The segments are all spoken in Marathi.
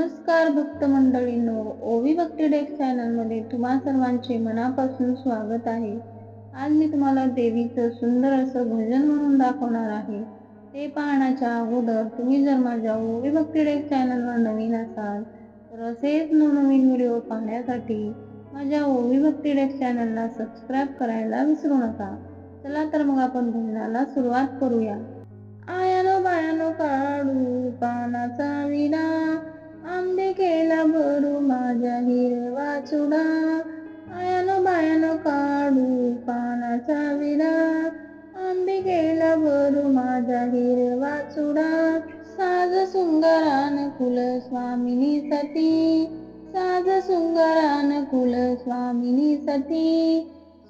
नमस्कार भक्त मंडळींनो. ओवी भक्ती डेक चॅनलमध्ये तुम्हा सर्वांचे मनापासून स्वागत आहे. आज मी तुम्हाला देवीचं सुंदर असं भजन म्हणून दाखवणार आहे. ते पाहण्याच्या अगोदर तुम्ही जर माझ्या ओवी भक्ती डेक चॅनलवर नवीन असाल तर असेच नवनवीन व्हिडिओ पाहण्यासाठी माझ्या ओवी भक्ती डेक चॅनलला सबस्क्राईब करायला विसरू नका. चला तर मग आपण भजनाला सुरुवात करूया. आयानो बायानो काढू पानाचा विडा आंबे केला भरू माझ्या हिरवा चुडा. आयानो बायानो काढू पानाचा विडा. आंबे केला भरू माझा हिरवा चुडा. साज सुंदरान कुल स्वामिनी सती साज सुंदरान कुल स्वामिनी सती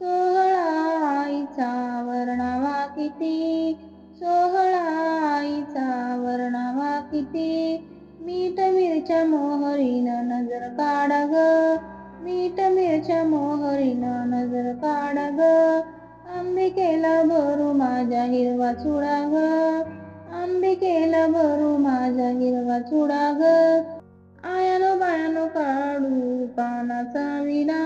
सोहळा आईचा वर्णावा किती? सोहळा आईचा वर्णावा किती? मीठ मिरच्या मोहरीन नजर काढ ग. मीठ मिरच्या मोहरीन नजर काढ ग. आंबिकेला भरू माझ्या हिरवा चुडा ग. आंबिकेला भरू माझ्या हिरवा चुडा ग. आयानो बायानो काढू पानाचा विडा.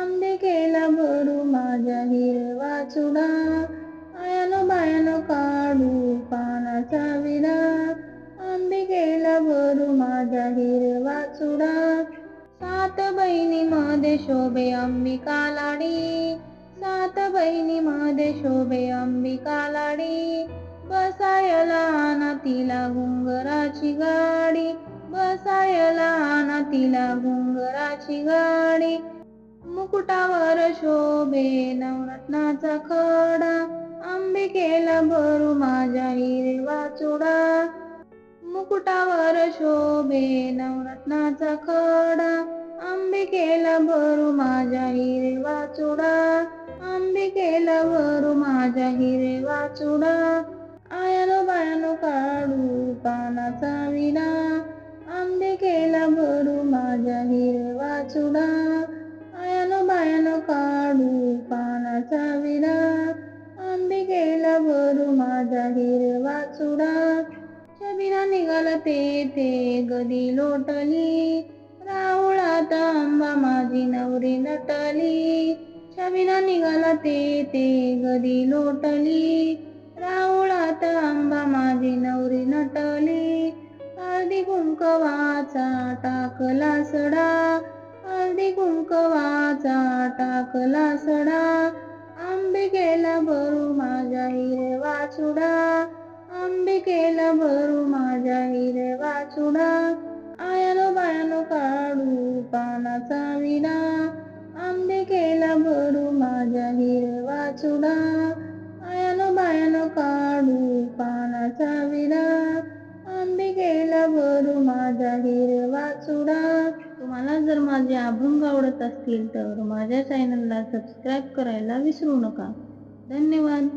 आंबिकेला भरू माझ्या हिरवा चुडा. आयानो बायानो काढू पानाचा सात बहिणी मध्ये शोभे अंबिका लाडी. सात बहिणी मध्ये शोभे अंबिका लाडी. बसायला ना तिला घुंगराची गाडी. बसायला ना तिला घुंगराची गाडी. मुकुटावर शोभे नवरत्नाचा खडा. अंबिकेला भरू माझ्या हिरवा चुडा. मुकुटावर शोभे नवरत्नाचा खडा. अंबिकेला भरू माझ्या हिरवा चुडा. अंबिकेला भरू माझ्या हिरवा चुडा. आयानो बायानो काढू पानाचा विडा. अंबिकेला भरू माझ्या हिरवा चुडा. आयानो बायानो शबिना निघाला ते ते गदी लोटली. राहुळात आंबा माझी नवरी नटली. शबिना निघाला ते ते गदी लोटली. राहुळात आंबा माझी नवरी नटली. हळदी कुंकवाचा टाकला सडा. हळदी कुंकवाचा टाकला सडा. आंबे गेला भरू माझ्या हिरवा चुडा. केला भरू माझ्या हिरवा चुडा आयानो बायानो काढू पानाचा विडा. आंबे केला भरू माझ्या हिरवा चुडा आयानो बायानो काढू पानाचा विडा. आंबे केला भरू माझा हिरवा चुडा तुम्हाला जर माझे अभंग आवडत असतील तर माझ्या चॅनलला सबस्क्राईब करायला विसरू नका. धन्यवाद.